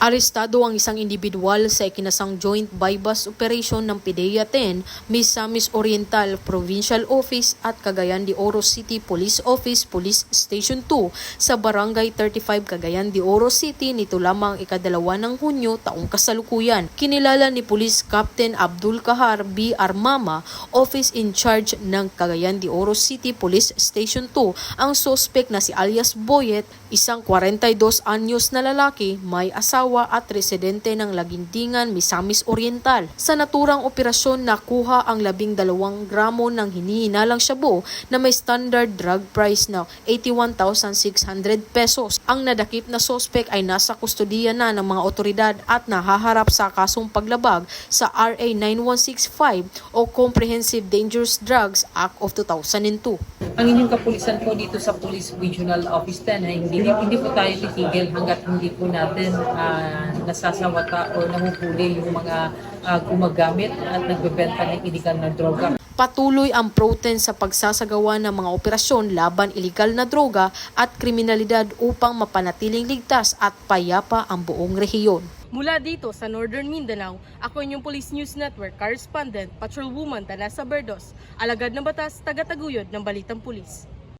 Arestado ang isang individual sa ikinasang joint bypass operation ng PDEA 10, Misamis Oriental Provincial Office at Cagayan de Oro City Police Office Police Station 2 sa Barangay 35 Cagayan de Oro City nito lamang ikadalawa ng Hunyo taong kasalukuyan. Kinilala ni Police Captain Abdul Kahar B. Armama, Office in Charge ng Cagayan de Oro City Police Station 2, ang suspect na si alias Boyet, isang 42 anyos na lalaki, may asawa at residente ng Lagindingan, Misamis Oriental. Sa naturang operasyon, nakuha ang labing dalawang gramo ng hinihinalang shabu na may standard drug price na 81,600 pesos. Ang nadakip na sospek ay nasa kustodiya na ng mga otoridad at nahaharap sa kasong paglabag sa RA 9165 o Comprehensive Dangerous Drugs Act of 2002. Ang inyong kapulisan po dito sa Police Regional Office 10 ay hindi, hindi po tayo titigil hanggat hindi po natin ah, nasasawata o nahuhuli yung mga ah, gumagamit at nagbebenta ng illegal na droga. Patuloy ang proten sa pagsasagawa ng mga operasyon laban iligal na droga at kriminalidad upang mapanatiling ligtas at payapa ang buong rehiyon. Mula dito sa Northern Mindanao, ako inyong Police News Network Correspondent, Patrolwoman Danasa Berdos, alagad ng batas, taga-taguyod ng Balitang Pulis.